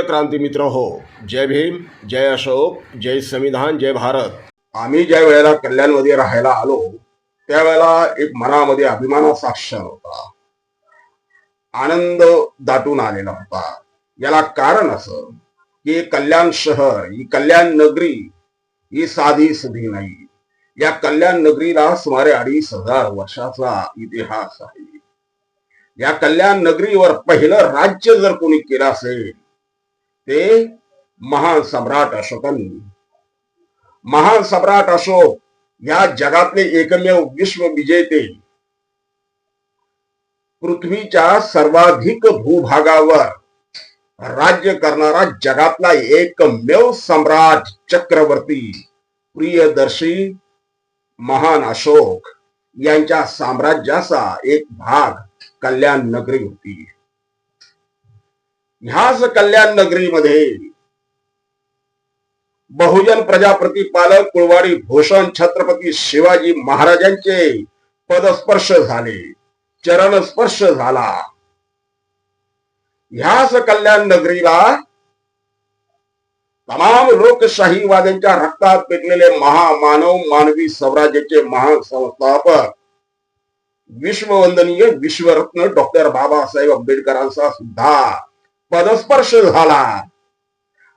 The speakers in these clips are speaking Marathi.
प्रिय क्रांती मित्र हो जय भीम जय अशोक जय संविधान जय भारत. आम्ही ज्या वेळेला कल्याणमध्ये राहायला आलो त्यावेळेला एक मनामध्ये अभिमानाचा क्षण होता आनंद दाटून आलेला होता. याला कारण असं की कल्याण शहर ही कल्याण नगरी ही साधी सुधी नाही. या कल्याण नगरीला सुमारे अडीच हजार वर्षाचा इतिहास आहे. या कल्याण नगरीवर पहिलं राज्य जर कोणी केलं असेल ते महान सम्राट अशोकांनी. महान सम्राट अशोक या जगातले एकमेव विश्व विजेते. पृथ्वीच्या सर्वाधिक भूभागावर राज्य करणारा जगातला एकमेव सम्राट चक्रवर्ती प्रियदर्शी महान अशोक यांच्या साम्राज्याचा एक भाग कल्याण नगरी होती. ह्याच कल्याण नगरीमध्ये बहुजन प्रजाप्रतिपालक कुळवाडी भूषण छत्रपती शिवाजी महाराजांचे पदस्पर्श झाले चरण स्पर्श झाला. ह्याच कल्याण नगरीला तमाम लोकशाहीवाद्यांच्या रक्तात पेटलेले महामानव मानवी स्वराज्याचे महान संस्थापक विश्ववंदनीय विश्वरत्न डॉक्टर बाबासाहेब आंबेडकरांचा सुद्धा पदस्पर्श झाला.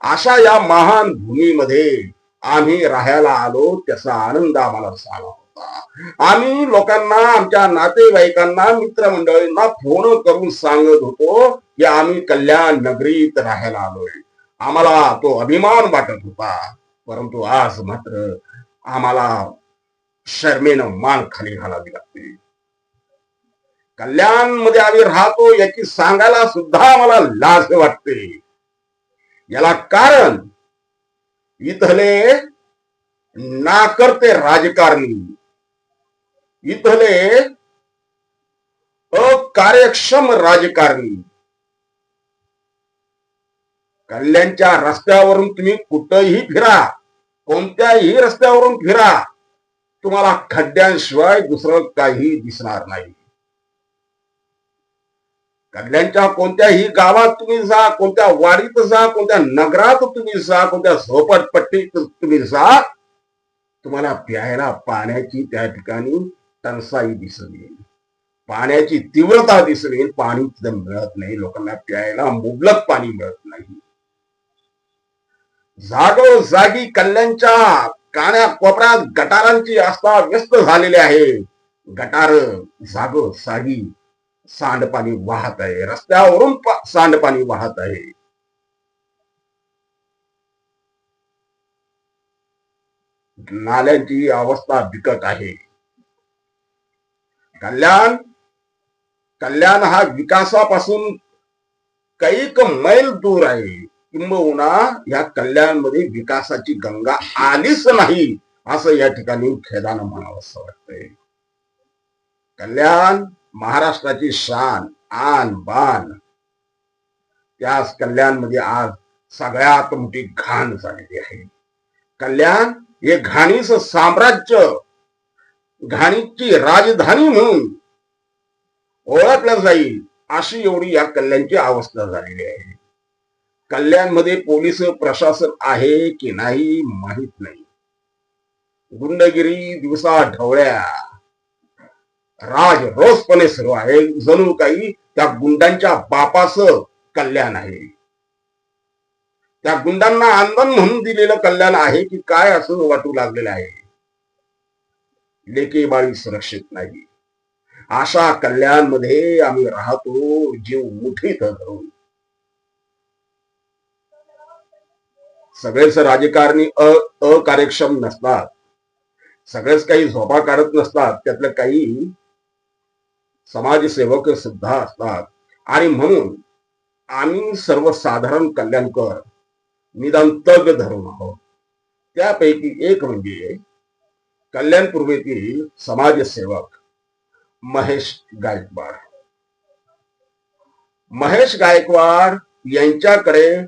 अशा या महान भूमीमध्ये आम्ही राहायला आलो त्याचा आनंद आम्हाला झाला होता. आम्ही लोकांना आमच्या नातेवाईकांना मित्रमंडळींना फोन करून सांगत होतो की आम्ही कल्याण नगरीत राहायला आलोय. आम्हाला तो अभिमान वाटत होता. परंतु आज मात्र आम्हाला शर्मेनं मान खाली घालावी लागते. कल्याणमध्ये आम्ही राहतो याची सांगायला सुद्धा आम्हाला लाज वाटते. याला कारण इथले नाकर्ते राजकारणी इथले अकार्यक्षम राजकारणी. कल्याणच्या रस्त्यावरून तुम्ही कुठंही फिरा कोणत्याही रस्त्यावरून फिरा तुम्हाला खड्ड्यांशिवाय दुसरं काही दिसणार नाही. कल्याणच्या कोणत्याही गावात तुम्ही जा कोणत्या वाडीत जा कोणत्या नगरात तुम्ही जा कोणत्या झोपटपट्टीत तुम्ही जा तुम्हाला प्यायला पाण्याची त्या ठिकाणी टंचाई दिसून येईल. पाण्याची तीव्रता दिसून येईल. पाणी तिथं मिळत नाही. लोकांना प्यायला मुबलक पाणी मिळत नाही. जागो जागी कल्याणच्या काण्या कोपऱ्यात गटारांची आस्था व्यस्त झालेली आहे. गटार जागो जागी सांडपाणी वाहत आहे. रस्त्यावरून सांडपाणी वाहत आहे. नाल्यांची अवस्था बिकट आहे. कल्याण कल्याण हा विकासापासून कैक मैल दूर आहे. किंबहुना या कल्याणमध्ये विकासाची गंगा आलीच नाही असं या ठिकाणी खेदानं म्हणावं असं वाटतंय. कल्याण महाराष्ट्राची शान आन बान. त्याच कल्याणमध्ये म्हणजे आज सगळ्यात मोठी घाण झालेली आहे. कल्याण हे घाणीच साम्राज्य घाणीची राजधानी म्हणून ओळखलं जाईल अशी एवढी या कल्याणची अवस्था झालेली आहे. कल्याणमध्ये पोलीस प्रशासन आहे की नाही माहीत नाही. गुंडगिरी दिवसा ढवळ्या राज रोजपणे सुरू आहे. जणू काही त्या गुंडांच्या बापाचं कल्याण आहे. त्या गुंडांना आंदोलन म्हणून दिलेलं कल्याण आहे की काय असं वाटू लागलेलं आहे? लेके बाळी सुरक्षित नाही. अशा कल्याणमध्ये आम्ही राहतो जीव मुठीत धरून. सगळेच राजकारणी अ अकार्यक्षम नसतात. सगळेच काही झोपा काढत नसतात. त्यातलं काही समाजसेवक सुद्धा असतात. आणि म्हणून आम्ही सर्वसाधारण कल्याणकर निदान तग धरून आहोत. त्यापैकी एक म्हणजे कल्याण पूर्वेतील समाजसेवक महेश गायकवाड. महेश गायकवाड यांच्याकडे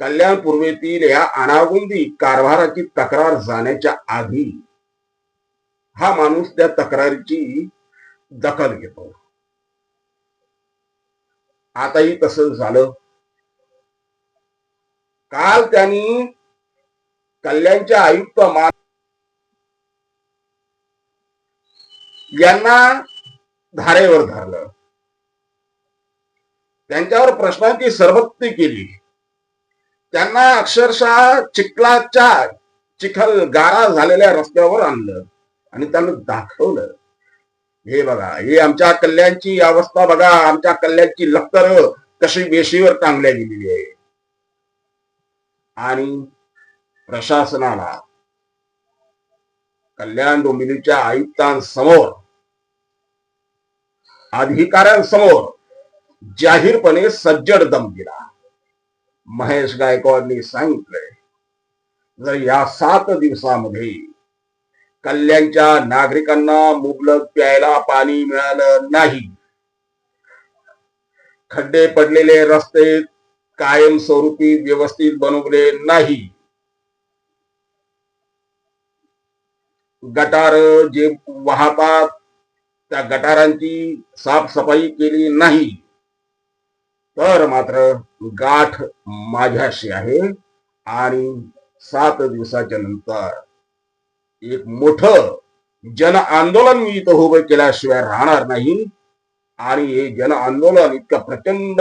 कल्याण पूर्वेतील या अनागुंदी कारभाराची तक्रार जाण्याच्या आधी हा माणूस त्या तक्रारीची दखल घेतो. आताही तसं झालं. काल त्यांनी कल्याणच्या आयुक्त मान यांना धारेवर धरलं. त्यांच्यावर प्रश्नांची सरबत्ती केली. त्यांना अक्षरशः चिखलाच्या चिखल गारा झालेल्या रस्त्यावर आणलं आणि त्यांना दाखवलं. हे बघा हे आमच्या कल्याणची अवस्था बघा आमच्या कल्याणची लक्तर कशी वेशीवर टांगल्या गेलेली आहे. आणि प्रशासनाला कल्याण डोंबिवलीच्या आयुक्तांसमोर अधिकाऱ्यांसमोर जाहीरपणे सज्जड दम दिला. महेश गायकवाडनी सांगितलंय जर या सात दिवसामध्ये कल्याणच्या नागरिकांना मुबलक प्यायला पाणी मिळालं नाही. खड्डे पडलेले रस्ते कायमस्वरूपी व्यवस्थित बनवले नाही. गटार जे वाहतात त्या गटारांची साफसफाई केली नाही. तर मात्र गाठ माझ्याशी आहे आणि सात दिवसाच्या नंतर एक मोठ जन आंदोलन मी इथं उभं केल्याशिवाय राहणार नाही. आणि हे जन आंदोलन इतकं प्रचंड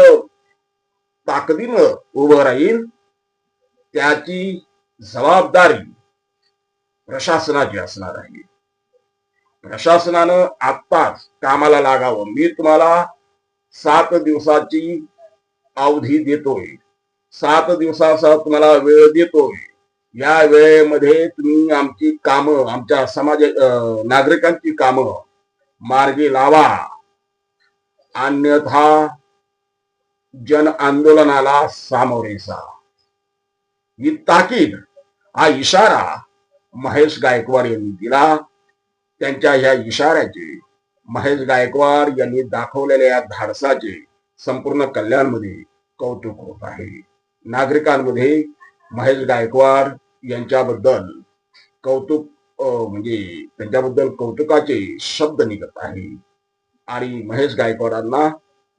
ताकदीनं उभं राहील त्याची जबाबदारी प्रशासनाची असणार आहे. प्रशासनानं आत्ताच कामाला लागावं. मी तुम्हाला सात दिवसाची अवधी देतोय. सात दिवसाचा तुम्हाला वेळ देतोय. या वेळेमध्ये तुम्ही आमची कामं आमच्या समाज नागरिकांची कामं मार्गी लावा. अन्यथा जन आंदोलनाला सामोरे जा ही ताकीद हा इशारा महेश गायकवाड यांनी दिला. त्यांच्या ह्या इशाऱ्याचे महेश गायकवाड यांनी दाखवलेल्या या धाडसाचे संपूर्ण कल्याणमध्ये कौतुक होत आहे. नागरिकांमध्ये महेश गायकवाड यांच्याबद्दल कौतुक अं, म्हणजे त्यांच्याबद्दल कौतुकाचे शब्द निघत आहे. आणि महेश गायकवाडांना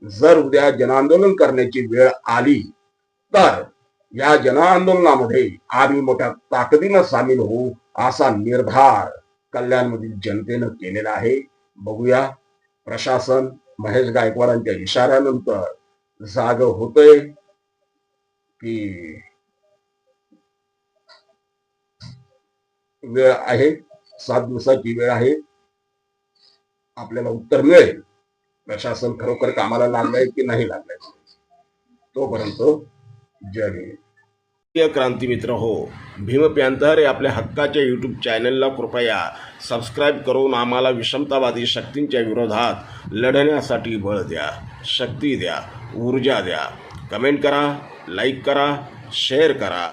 जर उद्या जनआंदोलन करण्याची वेळ आली तर या जनआंदोलनामध्ये आम्ही मोठ्या ताकदीनं सामील होऊ असा निर्धार कल्याणमधील जनतेनं केलेला आहे. बघूया प्रशासन महेश गायकवाडांच्या इशाऱ्यानंतर जाग होतय की वेळ आहे सात दिवसाची वेळ आहे. आपल्याला उत्तर मिळेल. प्रशासन खरोखर कामाला लागलाय की नाही लागलाय? तोपर्यंत जय हिंद प्रिय क्रांती मित्र हो भीम पॅन्थर हे आपल्या हक्काच्या यूट्यूब चॅनलला कृपया सबस्क्राईब करून आम्हाला विषमतावादी शक्तींच्या विरोधात लढण्यासाठी बळ द्या शक्ती द्या ऊर्जा द्या. कमेंट करा लाईक करा शेअर करा.